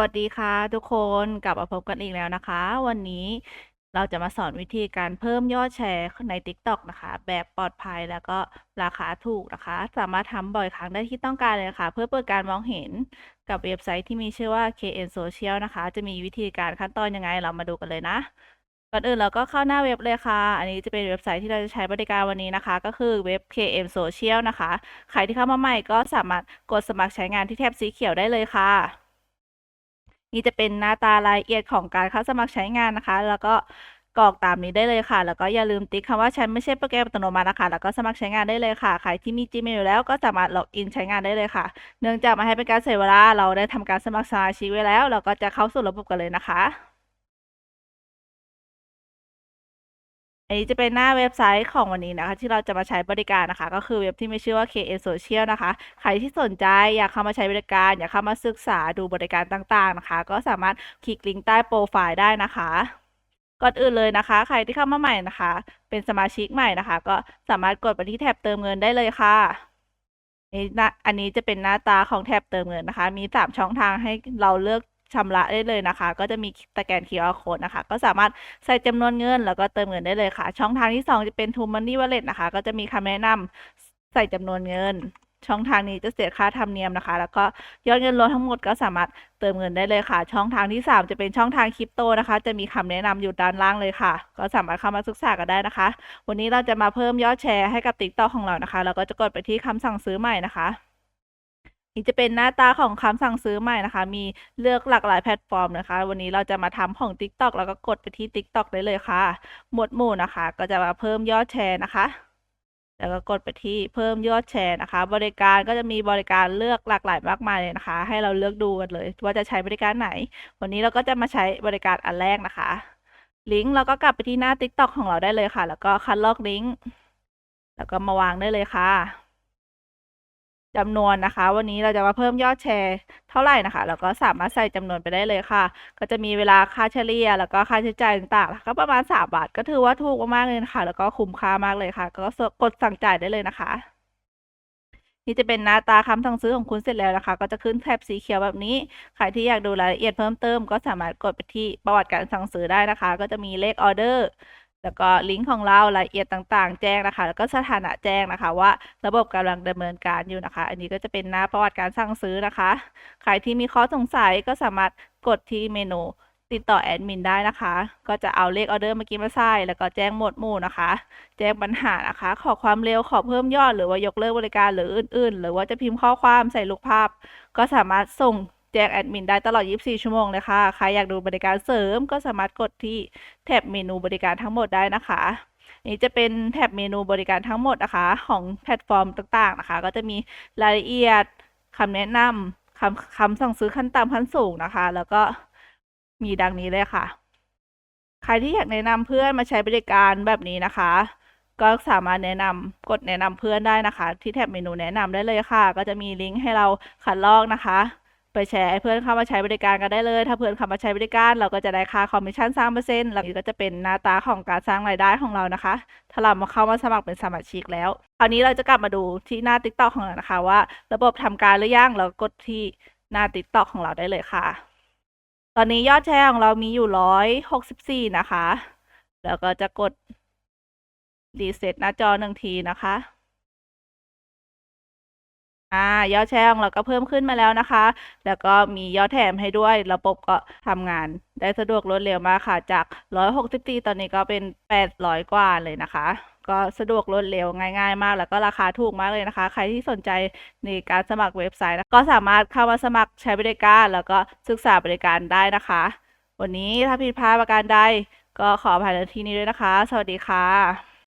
วัสดีค่ะทุกคนกลับมาพบกันอีกแล้วนะคะ วันนี้เราจะมาสอนวิธีการเพิ่มยอดแชร์ใน TikTok นะคะ แบบปลอดภัยแล้วก็ราคาถูกนะคะ สามารถทำบ่อยครั้งได้ที่ต้องการเลยค่ะ เพื่อเปิดการมองเห็นกับเว็บไซต์ที่มีชื่อว่า KN Social นะคะ จะมีวิธีการขั้นตอนยังไงเรามาดูกันเลยนะก่อนอื่นเราก็เข้าหน้าเว็บเลยค่ะ อันนี้จะเป็นเว็บไซต์ที่เราจะใช้บริการวันนี้นะคะ ก็คือเว็บ KM Social นะคะ ใครที่เข้ามาใหม่ก็สามารถกดสมัครใช้งานที่แถบสีเขียวได้เลยค่ะ นี่จะเป็นหน้าตารายละเอียดของการเข้าสมัครใช้งานนะคะ แล้วก็กรอกตามนี้ได้เลยค่ะ แล้วก็อย่าลืมติ๊กคำว่าฉันไม่ใช่โปรแกรมอัตโนมัตินะคะ แล้วก็สมัครใช้งานได้เลยค่ะ ใครที่มี Gmail อยู่แล้วก็สามารถล็อกอินใช้งานได้เลยค่ะ เนื่องจากมาให้เป็นการเสียเวลา เราได้ทำการสมัครสมาชิกไว้แล้ว เราก็จะเข้าสู่ระบบกันเลยนะคะ อันนี้จะเป็นหน้าเว็บไซต์ของวันนี้นะคะ ที่เราจะมาใช้บริการนะคะ ก็คือเว็บที่มีชื่อว่า KN Social นะคะ ใครที่สนใจอยากเข้ามาใช้บริการ อยากเข้ามาศึกษาดูบริการต่างๆนะคะ ก็สามารถคลิกลิงก์ใต้โปรไฟล์ได้นะคะ ก่อนอื่นเลยนะคะ ใครที่เข้ามาใหม่นะคะ เป็นสมาชิกใหม่นะคะ ก็สามารถกดไปที่แท็บเติมเงินได้เลยค่ะนี่นะอันนี้จะเป็นหน้าตาของแท็บเติมเงินนะคะ มีสามช่องทางให้เราเลือก ชำระได้เลยนะคะ ก็จะมีสแกน QR code นะคะ ก็สามารถใส่จำนวนเงิน แล้วก็เติมเงินได้เลยค่ะ ช่องทางที่ 2 จะเป็น True Money Wallet นะคะ ก็จะมีคำแนะนำใส่จำนวนเงิน ช่องทางนี้จะเสียค่าธรรมเนียมนะคะ แล้วก็ยอดเงินรวมทั้งหมดก็สามารถเติมเงินได้เลยค่ะ ช่องทางที่ 3 จะเป็นช่องทางคริปโตนะคะ จะมีคำแนะนำอยู่ด้านล่างเลยค่ะ ก็สามารถเข้ามาศึกษากันได้นะคะ วันนี้เราจะมาเพิ่มยอดแชร์ให้กับ TikTok ของเรานะคะแล้วก็จะกดไปที่คำสั่งซื้อใหม่นะคะ นี่จะเป็นหน้าตาของคำสั่งซื้อใหม่นะคะ มีเลือกหลากหลายแพลตฟอร์มนะคะ วันนี้เราจะมาทำของ TikTok แล้วก็กดไปที่ TikTok ได้เลยค่ะ หมวดหมู่นะคะ ก็จะมาเพิ่มยอดแชร์นะคะ แล้วก็กดไปที่เพิ่มยอดแชร์นะคะ บริการก็จะมีบริการเลือกหลากหลายมากมายเลยนะคะ ให้เราเลือกดูกันเลย ว่าจะใช้บริการไหน วันนี้เราก็จะมาใช้บริการอันแรกนะคะ ลิงก์เราก็กลับไปที่หน้า TikTok ของเราได้เลยค่ะ แล้วก็คัดลอกลิงก์แล้วก็มาวางได้เลยค่ะ จำนวนนะคะ วันนี้เราจะมาเพิ่มยอดแชร์เท่าไหร่นะคะแล้วก็สามารถใส่จำนวนไปได้เลยค่ะ ก็จะมีเวลาค่าเฉลี่ย แล้วก็ค่าใช้จ่ายต่างๆก็ประมาณ 3 บาท ก็ถือว่าถูกมากๆเลยนะคะ แล้วก็คุ้มค่ามากเลยค่ะ ก็กดสั่งจ่ายได้เลยนะคะ นี่จะเป็นหน้าตาคำสั่งซื้อของคุณเสร็จแล้วนะคะ ก็จะขึ้นแถบสีเขียวแบบนี้ ใครที่อยากดูรายละเอียดเพิ่มเติม ก็สามารถกดไปที่ประวัติการสั่งซื้อได้นะคะ ก็จะมีเลขออเดอร์ แล้วก็ลิงก์ของเรารายละเอียดต่างๆ แจ้งนะคะ แล้วก็สถานะแจ้งนะคะ ว่าระบบกำลังดำเนินการอยู่นะคะ อันนี้ก็จะเป็นหน้าประวัติการสั่งซื้อนะคะ ใครที่มีข้อสงสัยก็สามารถกดที่เมนูติดต่อแอดมินได้นะคะ ก็จะเอาเลขออเดอร์เมื่อกี้มาใส่แล้วก็แจ้งหมวดหมู่นะคะ แจ้งปัญหานะคะ ขอความเร็วขอเพิ่มยอดหรือว่ายกเลิกบริการหรืออื่น ๆ หรือว่าจะพิมพ์ข้อความใส่รูปภาพ ก็สามารถส่ง แจ้งแอดมินได้ตลอด 24 ชั่วโมงเลยค่ะ ใครอยากดูบริการเสริมก็สามารถกดที่แท็บเมนูบริการทั้งหมดได้นะคะ นี่จะเป็นแท็บเมนูบริการทั้งหมดนะคะ ของแพลตฟอร์มต่างๆนะคะ ก็จะมีรายละเอียดคำแนะนำคำคำสั่งซื้อขั้นต่ำขั้นสูงนะคะ แล้วก็มีดังนี้เลยค่ะ ใครที่อยากแนะนำเพื่อนมาใช้บริการแบบนี้นะคะก็สามารถแนะนำกดแนะนำเพื่อนได้นะคะ ที่แท็บเมนูแนะนำได้เลยค่ะ ก็จะมีลิงก์ให้เราคัดลอกนะคะ ไปแชร์ให้เพื่อนเข้ามาใช้บริการกันได้เลย ถ้าเพื่อนเข้ามาใช้บริการ เราก็จะได้ค่าคอมมิชชั่นสามเปอร์เซ็นต์แล้วก็จะเป็นหน้าตาของการสร้างรายได้ของเรานะคะ ถ้าเรามาเข้ามาสมัครเป็นสมาชิกแล้วคราวนี้เราจะกลับมาดูที่หน้า TikTok ของเรานะคะ ว่า ระบบทำการหรือยังเรากดที่หน้า TikTok ของเราได้เลยค่ะ ตอนนี้ยอดแชร์ของเรามีอยู่ร้อยหกสิบสี่นะคะ แล้วก็จะกดรีเซ็ตหน้าจอหนึ่งทีนะคะ อ่ายอดแชร์ของเราก็เพิ่มขึ้นมาแล้วนะคะ แล้วก็มียอดแถมให้ด้วย ระบบก็ทำงานได้สะดวกรวดเร็วมากค่ะ จาก 164 ตอนนี้ก็เป็น 800 กว่าเลยนะคะ ก็สะดวกรวดเร็วง่าย ๆ มาก แล้วก็ราคาถูกมากเลยนะคะ ใครที่สนใจในการสมัครเว็บไซต์ ก็สามารถเข้ามาสมัครใช้บริการ แล้วก็ศึกษาบริการได้นะคะ วันนี้ถ้าผิดพลาดประการใดก็ขออภัยในที่นี้ด้วยนะคะ สวัสดีค่ะ